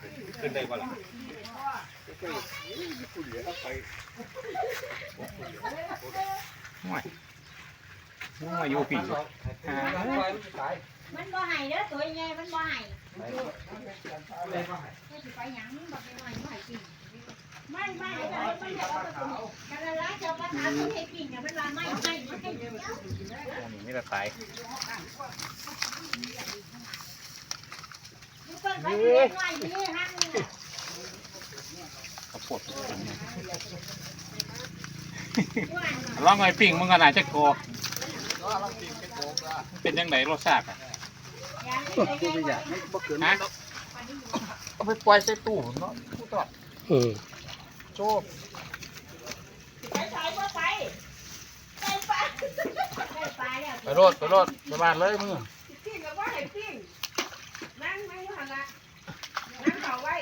เลยขึ้นได้ป่ะล่ะห่วยห่วยอยู่พี่หามันบ่ให้เด้อตัวใหญ่มันบ่ให้ไม่สิไปหยังบ่ไปหน่อยบ่ให้กินไม่ไม่ไม่ไม่อยากเอาไปกินกันละจะมาถามคนให้กินเนี่ยมันว่าไม่ไม่ไม่ให้เดี๋ยวนี่ไม่ได้ตาย ข้าวโพดอ้วนลองไอ้ปิ่งมึงกันน่าจะโกเป็นยังไงรสชาติอะอยากให้ตัวใหญ่กว่าฮะเอาไปปล่อยใส่ตู้เนาะตู้ตอดอืมโชคไปใส่บ่ไปไปไปไปไปแล้วไปโรดไปโรดไปบ้านเลยมึง 拜拜。